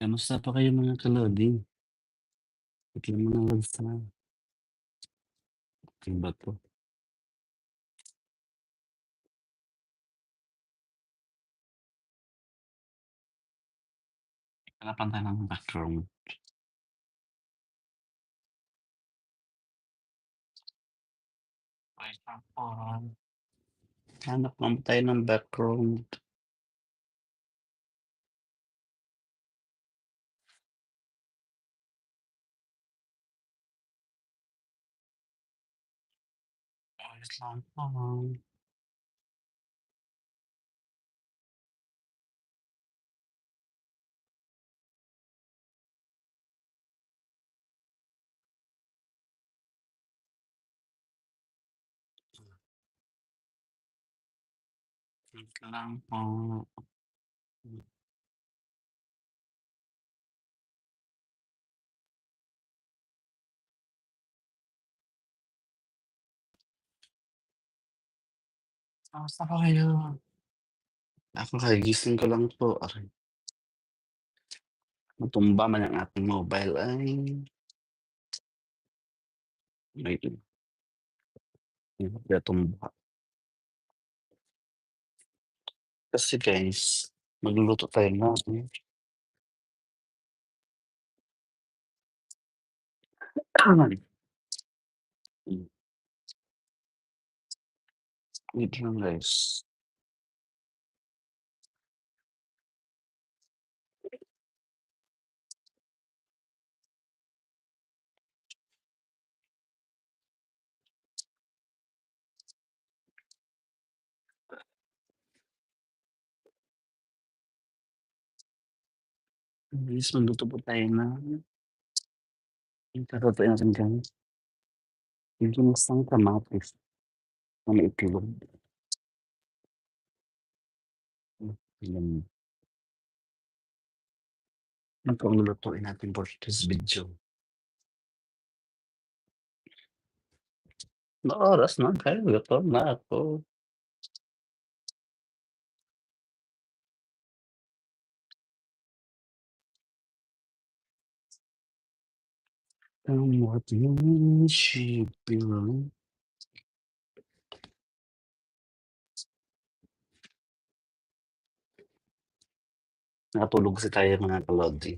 Kamusta po kayo mga ka-Lodi? Biglang mga Okey ba 'to? Hanapan tayo ng background. Wait lang po. Hanap lang tayo ng background. Ayos lang po, ah. Wait lang po. Hmm. Kamusta po kayo? Ako kagigising ko lang po, aray. Natumba man ang ating mobile ay Wait lang. Hmm, natumba. Kasi guys, magluluto tayo ng Hmm. Wait lang guys. Mabilis magluto po tayo ng Yung lulutuin natin diyan. Yung ginisang kamatis na may itlog. Hmm. Yun po ang lulutuin natin for this video. Anong oras na? Kaya gutom na ako. And what will Nakatulog kasi tayo mga ka-Lodi.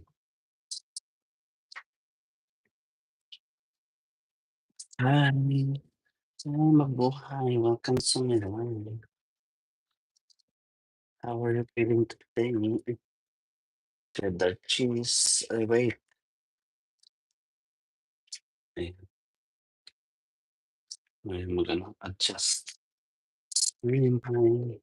Hi, sana mabuhay. Welcome to my life. How are you feeling today? Cheddar cheese. Ay, wait. Ayan. Ngayon mag-ano, adjust. William, hi.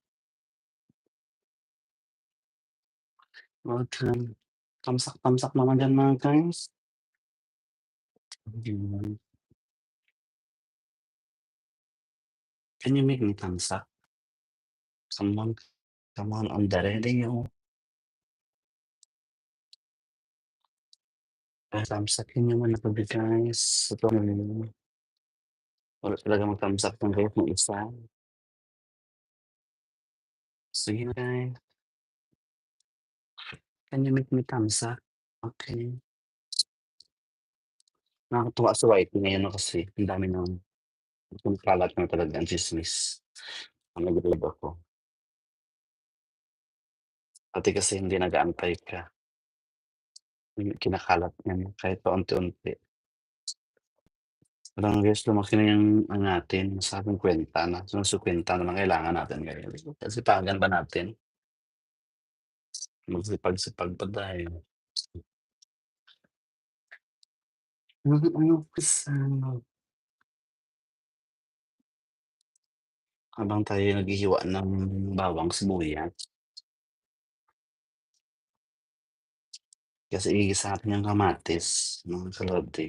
Welcome. Tamsak-tamsak naman diyan mga guys. Can you make me tamsak? Come on. Come on on the radio. Tamsakin niyo muna 'to guys. Ito na Wala talagang mag-tamsak ng kahit na isa. Sige na guys. Can you make me tamsak? Okey. Nakakatuwa si Whitey ngayon 'no, kasi ang dami ng kumakalat na talaga ang tsismis. Ang nag-love ako. Pati kasi hindi nag-aantay ka. Kinakalat niyan kahit paunti-unti. Parang guys lumaki na yung ano natin, masabing kuwenta na, sinusukwenta na lang kailangan natin ngayon. Kasipagan ba natin? Magsipag-sipag pa tayo. Mm, kasama. Habang tayo naghihiwa ng bawang, sibuyas. Kasi igigisa natin yung kamatis, mga ka-Lodi.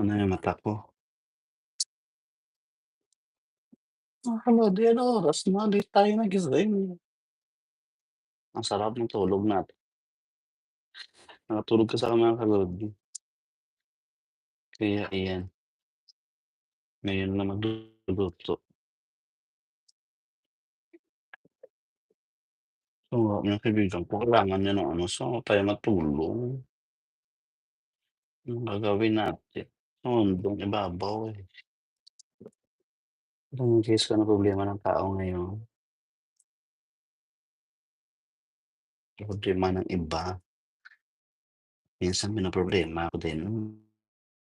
Ano yung mata ko? Mga ka-Lodi anong oras na? Late tayo nagising. Ang sarap ng tulog natin. Nakatulog ako mga ka-Lodi. Kaya ayan. Ngayon na magluluto. Oo, yung kaibigan ko kailangan niya ng ano, saan tayo matulong? Anong gagawin natin? Hanggang ibabaw, eh. Anong case ko ng problema ng tao ngayon. Problema ng iba. Minsan minaproblema ko din,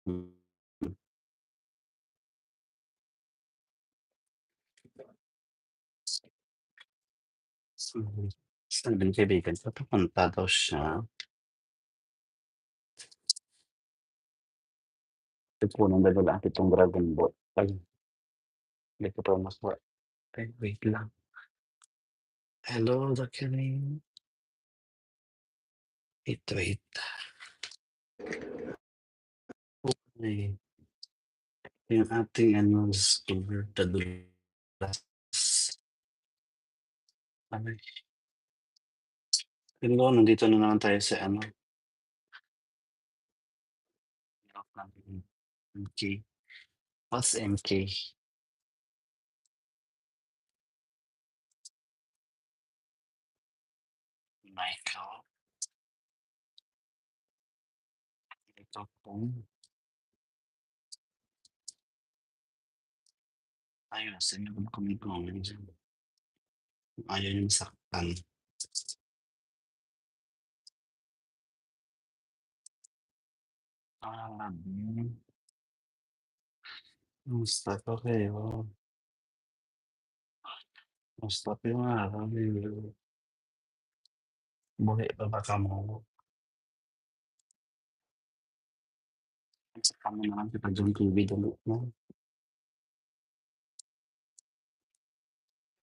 hmm. Mhm, sabi ng kaibigan ko pupunta daw siya. Kukunin daw nila itong dragon boat, ay. Pa makuha, ay wait lang. Hello, Jacqueline. Wait, wait. Okey. Yung ating ano, discover the Dulas. Ano, eh. Hello, nandito na naman tayo sa ano MK. What's MK? Michael. Michael Pong. Ayun, send naman kami yung comment dyan. Ayaw yung saktan. Ah, labi. Musta ko kayo. Musta pa yung araw. Umuwi pa ba kamo? Saka mo naman yung ulit 'no?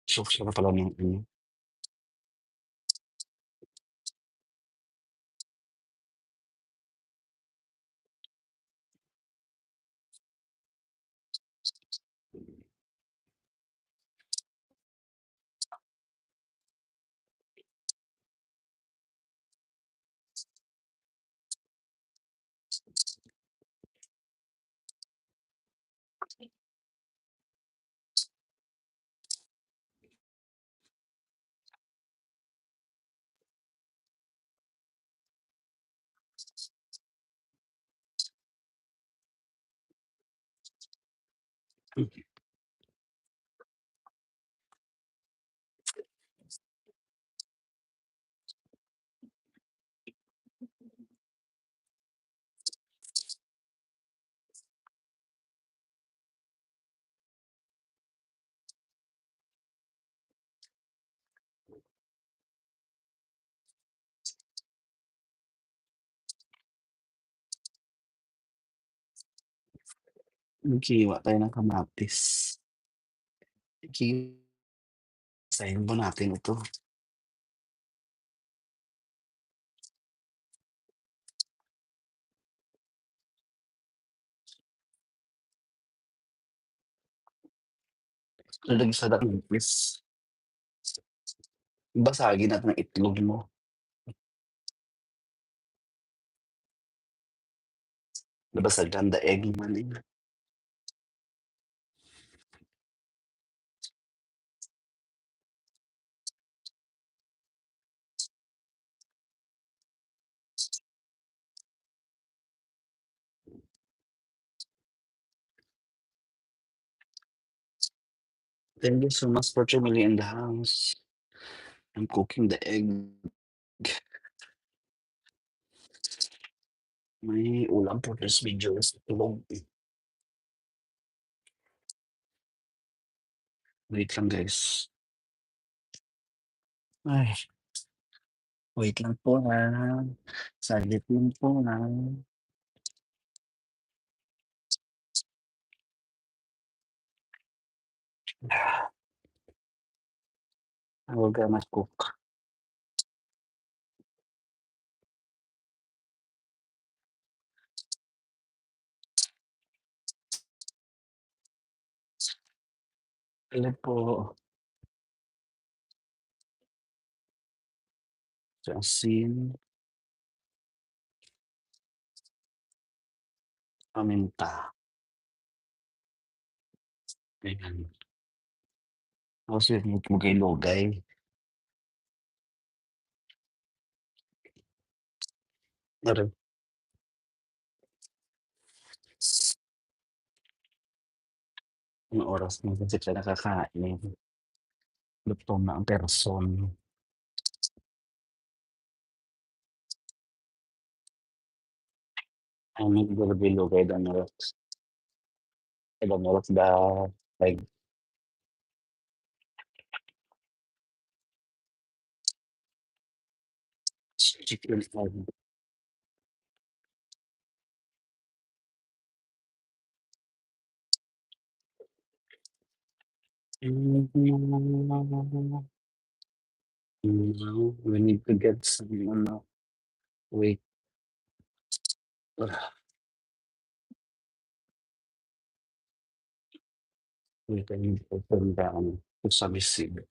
So, sarap pala ng ano Hmm. Maghiwa tayo ng kamatis. Gi Basahin ba natin ito? Lalagyan sa please. Basagin natin ang itlog mo. Nabasagan the egg man, eh. Thank you so much for joining in the house. I'm cooking the egg. May ulam for this video is eh. Wait lang guys. Ay. Wait lang po, ha. Saglit lang po. I will gonna cook. Hello po. Sa asin. Paminta. Ayan. Você é muito lugay-lugay. Arab. Anong oras na kasi sila nakakain? Gutom na ang person. Ang lugay-lugay daw na Ibang oras daw. Like, chicken. No, we need to get some ano, wait. Ugh. Wait, I need to open down to submissive.